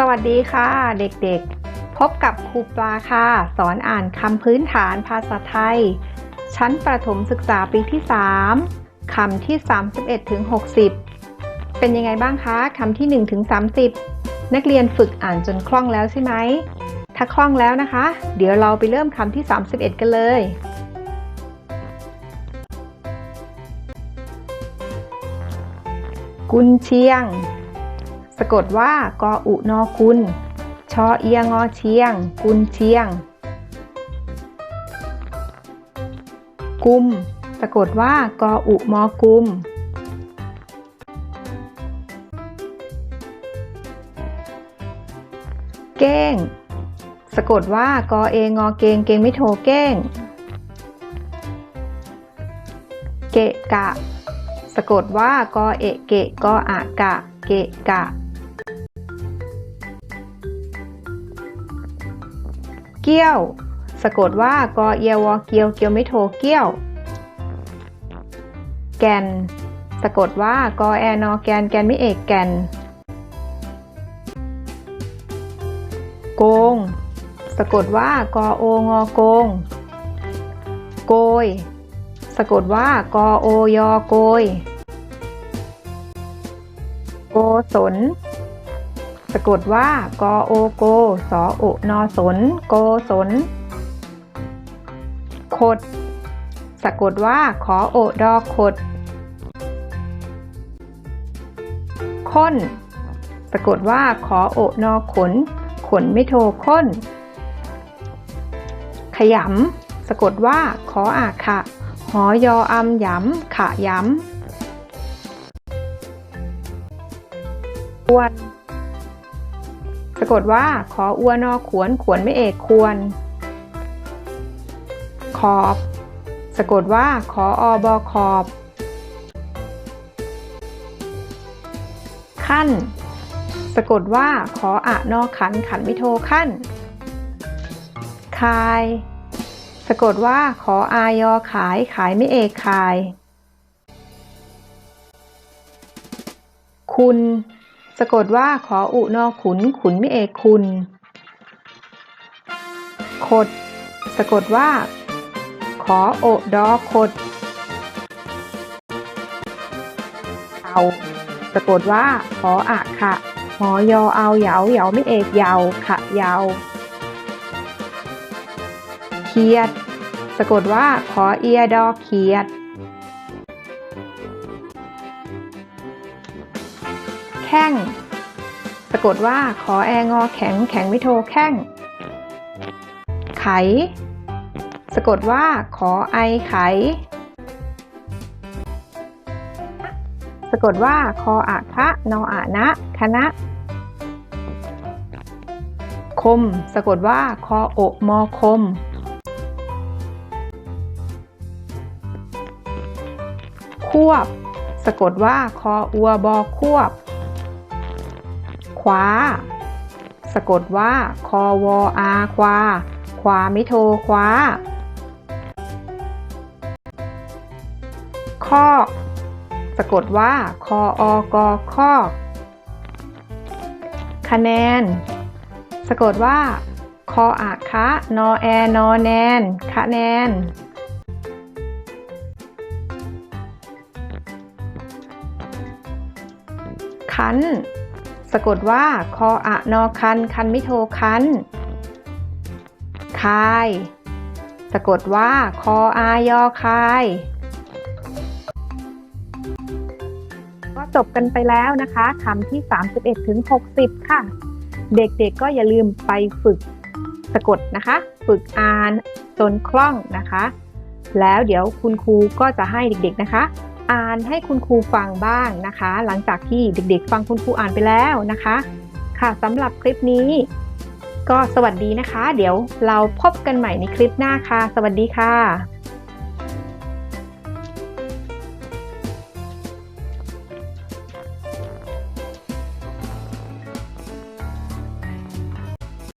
สวัสดีค่ะเด็กๆ พบกับครูปลาค่ะ สอนอ่านคำพื้นฐานภาษาไทย ชั้นประถมศึกษาปีที่ 3คำที่ 31ถึง60 เป็นยังไงบ้างคะคำที่1ถึง30 นักเรียนฝึกอ่านจนคล่องแล้วใช่ไหม ถ้าคล่องแล้วนะคะ เดี๋ยวเราไปเริ่มคำที่ 31 กันเลยกุนเชียง สะกดว่ากออุนอกุลชอเอียงอเชียง กุนเชียง กุม สะกดว่ากออุมอกุม เก้ง สะกดว่ากอเองอเกงเกงไม่โทเก้ง เกะกะ สะกดว่ากอเอะเกะกออะกะเกะกะ เกี้ยว สะกดว่ากอเอียวอเกียวเกียวไม่โทเกี้ยว แกน สะกดว่ากอแอนอแกนแกนไม่เอกแกน โกง สะกดว่ากอโองอโกง โกย สะกดว่ากอโอยอโกย โกศล สะกดว่ากอโอโกสอโอนอสน โกศลขด สะกดว่าขอโอดอขดค้น สะกดว่าขอโอนอขน ขนไม่โทค้น ขยำ สะกดว่าขออาขะ หอยออำยำขะยำควร สะกดว่าขออัวนอขวนขวนไม่เอกควร ขอบ สะกดว่าขออบอขอบ ขั้น สะกดว่าขออะนอขันขันไม่โทขั้น คาย สะกดว่าขออายอขายขายไม่เอกขาย คุณ สะกดว่าขออุนอขุนขุนไม่เอกคุณ ขด สะกดว่า ขอโอดอขดเอาสะกดว่าขออะขะหอยอเอาเหยาเหยาไม่เอกเยาขะเยาเขียด สะกดว่าขอเอียดอเขียด แข้ง สะกดว่าขอแองอแข็งแข็งไม่โทแข้ง ไข สะกดว่าขอไอไข สะกดว่าคออะคะนออะนะคณะ คม สะกดว่าคอโอมอคมควบ สะกดว่าคออัวบอควบ คว้าสะกดว่าคอวออาควาควาไม่โทคว้าคอกสะกดว่าคออกอคอกคะแนน สะกดว่า คออะคะนอแอนอแนนคะแนน คัน สะกดว่าคออะนอคัน คันไม่โทคันคาย สะกดว่าคออายอคาย ก็จบกันไปแล้วนะคะคำที่ 31ถึง60 ค่ะ เด็กๆก็อย่าลืมไปฝึกสะกดนะคะ ฝึกอ่านจนคล่องนะคะ แล้วเดี๋ยวคุณครูก็จะให้เด็กๆนะคะ อ่านให้คุณครูฟังบ้างนะคะ หลังจากที่เด็กๆ ฟังคุณครูอ่านไปแล้วนะคะ ค่ะสำหรับคลิปนี้ ก็สวัสดีนะคะ เดี๋ยวเราพบกันใหม่ในคลิปหน้าค่ะ สวัสดีค่ะ